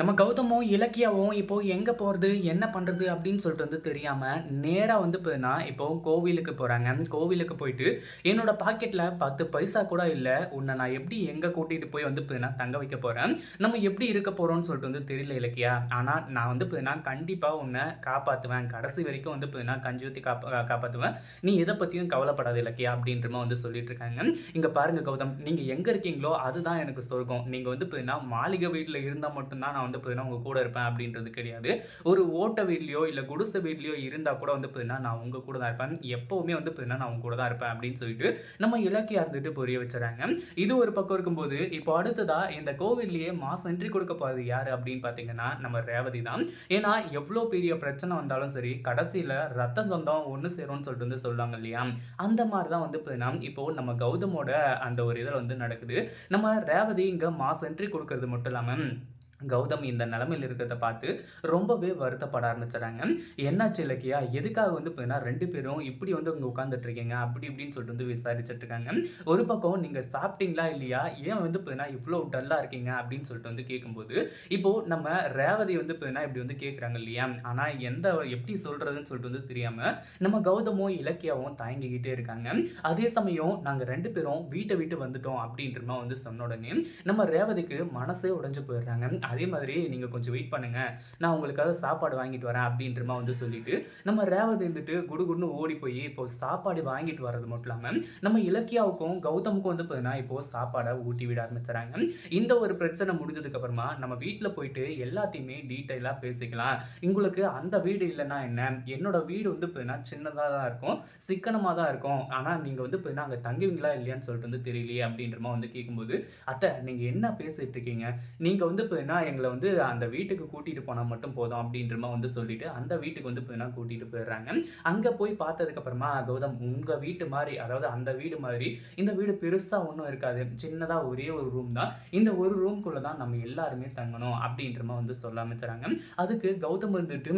நம்ம கௌதமும் இலக்கியாவும் இப்போது எங்கே போகிறது என்ன பண்ணுறது அப்படின்னு சொல்லிட்டு வந்து தெரியாமல் நேராக வந்து போனா இப்போ கோவிலுக்கு போகிறாங்க கோவிலுக்கு போயிட்டு என்னோட பாக்கெட்டில் பத்து பைசா கூட இல்லை. உன்னை நான் எப்படி எங்கே கூட்டிகிட்டு போய் வந்து போனா தங்க வைக்க போகிறேன் நம்ம எப்படி இருக்க போகிறோம்னு சொல்லிட்டு வந்து தெரியல இலக்கியா. ஆனால் நான் வந்து போனா கண்டிப்பாக உன்னை காப்பாற்றுவேன் கடைசி வரைக்கும் வந்து போனா கஞ்சி ஊற்றி காப்பா காப்பாற்றுவேன் நீ எதை பற்றியும் கவலைப்படாத இலக்கியா அப்படின்ற வந்து சொல்லிட்டு இருக்காங்க. இங்கே பாருங்கள் கௌதம் நீங்கள் எங்கே இருக்கீங்களோ அதுதான் எனக்கு சொர்க்கம். நீங்கள் வந்து போனா மாளிகை வீட்டில் இருந்தால் மட்டும்தான் நான் வந்து பார்த்தீங்கன்னா உங்கள் கூட இருப்பேன் அப்படின்றது கிடையாது. ஒரு ஓட்ட வீட்லையோ இல்லை குடிசை வீட்லையோ இருந்தால் கூட வந்து பார்த்தீங்கன்னா நான் உங்கள் கூட தான் இருப்பேன். எப்போவுமே வந்து பார்த்தீங்கன்னா நான் உங்க கூட தான் இருப்பேன் அப்படின்னு சொல்லிட்டு நம்ம இலக்கியா இருந்துட்டு புரிய வச்சுறாங்க இது ஒரு பக்கம் இருக்கும்போது இப்போ அடுத்ததா இந்த கோவில்லையே மாசம் என்ட்ரி கொடுக்க போகிறது யார் அப்படின்னு பார்த்தீங்கன்னா நம்ம ரேவதி தான். ஏன்னா எவ்வளோ பெரிய பிரச்சனை வந்தாலும் சரி கடைசியில் ரத்த சொந்தம் ஒன்று சேரும்னு சொல்லிட்டு வந்து சொல்லுவாங்க இல்லையா? அந்த மாதிரி தான் வந்து பார்த்தீங்கன்னா இப்போ நம்ம கௌதமோட அந்த ஒரு இதில் வந்து நடக்குது. நம்ம ரேவதி இங்கே மாசம் என்ட்ரி கொடுக்கறது மட்டும் இல்லாமல் கௌதம் இந்த நிலமையில் இருக்கிறத பார்த்து ரொம்பவே வருத்தப்பட ஆரம்பிச்சிடறாங்க. என்னாச்சு இலக்கியா? எதுக்காக வந்து பார்த்தீங்கன்னா ரெண்டு பேரும் இப்படி வந்து அவங்க உட்காந்துட்டு இருக்கீங்க? அப்படி இப்படின்னு சொல்லிட்டு வந்து விசாரிச்சுட்டு இருக்காங்க. ஒரு பக்கம் நீங்கள் சாப்பிட்டீங்களா இல்லையா? ஏன் வந்து பார்த்தீங்கன்னா இவ்வளோ டல்லாக இருக்கீங்க? அப்படின்னு சொல்லிட்டு வந்து கேட்கும்போது இப்போ நம்ம ரேவதி வந்து பார்த்தீங்கன்னா இப்படி வந்து கேட்குறாங்க இல்லையா? ஆனால் எந்த எப்படி சொல்கிறதுன்னு சொல்லிட்டு வந்து தெரியாமல் நம்ம கௌதமும் இலக்கியாவும் தயங்கிக்கிட்டே இருக்காங்க. அதே சமயம் நாங்கள் ரெண்டு பேரும் வீட்டை விட்டு வந்துட்டோம் அப்படின்ற மாதிரி வந்து சொன்ன உடனே நம்ம ரேவதிக்கு மனசே உடஞ்சு போயிடுறாங்க. அதே மாதிரி நீங்கள் கொஞ்சம் வெயிட் பண்ணுங்கள் நான் உங்களுக்காக சாப்பாடு வாங்கிட்டு வரேன் அப்படின்றமா வந்து சொல்லிட்டு நம்ம ரேவதி இருந்துட்டு குடுகுடுன்னு ஓடி போய் இப்போ சாப்பாடு வாங்கிட்டு வர்றது மட்டும் இல்லாமல் நம்ம இலக்கியாவுக்கும் கௌதமுக்கும் வந்து பார்த்தீங்கன்னா இப்போ சாப்பாடை ஊட்டி விட ஆரம்பிச்சுறாங்க. இந்த ஒரு பிரச்சனை முடிஞ்சதுக்கு அப்புறமா நம்ம வீட்டில் போயிட்டு எல்லாத்தையுமே டீட்டெயிலாக பேசிக்கலாம். உங்களுக்கு அந்த வீடு இல்லைன்னா என்ன? என்னோட வீடு வந்து பார்த்தீங்கன்னா சின்னதாக தான் இருக்கும். சிக்கனமாக தான் இருக்கும். ஆனால் நீங்கள் வந்து பார்த்தீங்கன்னா அங்கே தங்குவீங்களா இல்லையான்னு சொல்லிட்டு வந்து தெரியலையே அப்படின்றமா வந்து கேட்கும்போது அத்தை நீங்கள் என்ன பேசிட்டு இருக்கீங்க? நீங்கள் வந்து பார்த்தீங்கன்னா எங்களை வந்து அந்த வீட்டுக்கு கூட்டிகிட்டு போனால் மட்டும் போதும் அப்படின்ற மாதிரி வந்து சொல்லிட்டு அந்த வீட்டுக்கு வந்து பார்த்தீங்கன்னா கூட்டிகிட்டு போயிடுறாங்க. அங்கே போய் பார்த்ததுக்கப்புறமா கௌதம் உங்கள் வீட்டு மாதிரி அதாவது அந்த வீடு மாதிரி இந்த வீடு பெருசாக ஒன்றும் இருக்காது. சின்னதாக ஒரே ஒரு ரூம் தான். இந்த ஒரு ரூம்குள்ளே தான் நம்ம எல்லாருமே தங்கணும் அப்படின்ற மாதிரி வந்து சொல்ல ஆரம்பிச்சுறாங்க அதுக்கு கௌதம் வந்துட்டு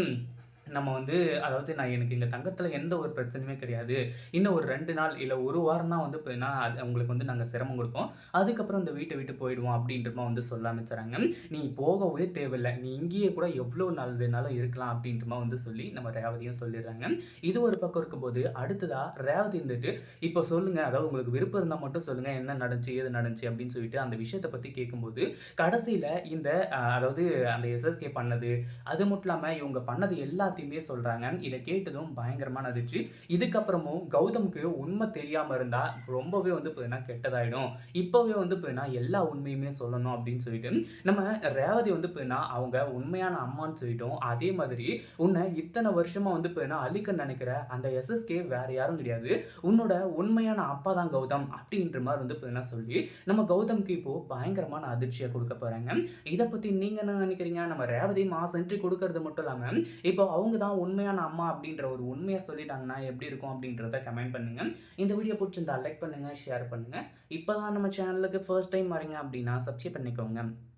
நம்ம வந்து அதாவது நான் எனக்கு இந்த தங்கத்தில் எந்த ஒரு பிரச்சனையுமே கிடையாது. இன்னும் ஒரு ரெண்டு நாள் இல்லை ஒரு வாரம் தான் வந்து போயினா அது அவங்களுக்கு வந்து நாங்கள் சிரமம் கொடுப்போம். அதுக்கப்புறம் இந்த வீட்டை விட்டு போயிடுவோம் அப்படின்றமா வந்து சொல்ல ஆரம்பிச்சுறாங்க நீ போகவே தேவையில்லை. நீ இங்கேயே கூட எவ்வளோ நாள் வேணாலும் இருக்கலாம் அப்படின்றமா வந்து சொல்லி நம்ம ரேவதியும் சொல்லிடுறாங்க. இது ஒரு பக்கம் இருக்கும்போது அடுத்ததாக ரேவதி இருந்துட்டு இப்போ சொல்லுங்கள் அதாவது உங்களுக்கு விருப்பம் இருந்தால் மட்டும் சொல்லுங்கள் என்ன நடந்துச்சு ஏது நடந்துச்சு? அப்படின்னு சொல்லிட்டு அந்த விஷயத்தை பற்றி கேட்கும்போது கடைசியில் இந்த அதாவது அந்த எஸ்எஸ்கே பண்ணது அது மட்டும் இல்லாமல் இவங்க பண்ணது எல்லாத்தையும் சொல்கிறாங்க இதை கேட்டதும் பயங்கரமான அதிர்ச்சி. இதுக்கப்புறமும் கௌதமுக்கு உண்மை தெரியாமல் இருந்தால் ரொம்பவே வந்து பார்த்தீங்கன்னா கெட்டதாயிடும். இப்போவே வந்து பார்த்தீங்கன்னா எல்லா உண்மையுமே சொல்லணும் அப்படின்னு சொல்லிட்டு நம்ம ரேவதி வந்து பார்த்தீங்கன்னா அவங்க உண்மையான அம்மான்னு சொல்லிட்டோம். அதே மாதிரி உன்னை இத்தனை வருஷமாக வந்து பார்த்தீங்கன்னா அழிக்க நினைக்கிற அந்த எஸ்எஸ்கே வேற யாரும் கிடையாது. உன்னோட உண்மையான அப்பா தான் கௌதம் அப்படின்ற மாதிரி வந்து பார்த்தீங்கன்னா சொல்லி நம்ம கௌதம்க்கு இப்போது பயங்கரமான அதிர்ச்சியை கொடுக்க போகிறாங்க இதை பற்றி நீங்கள் என்ன நினைக்கிறீங்க? நம்ம ரேவதி மாஸ் கொடுக்கறது மட்டும் இல்லாமல் இப்போ அவங்க தான் உண்மையான அம்மா அப்படின்ற ஒரு உண்மையை சொல்லிட்டாங்கன்னா எப்படி இருக்கும் அப்படின்றத கமெண்ட் பண்ணுங்க. இந்த வீடியோ பிடிச்சிருந்தா லைக் பண்ணுங்க ஷேர் பண்ணுங்க. இப்போ தான் நம்ம சேனலுக்கு ஃபர்ஸ்ட் டைம் வரீங்க அப்படின்னா சப்ஸ்கிரைப் பண்ணிக்கோங்க.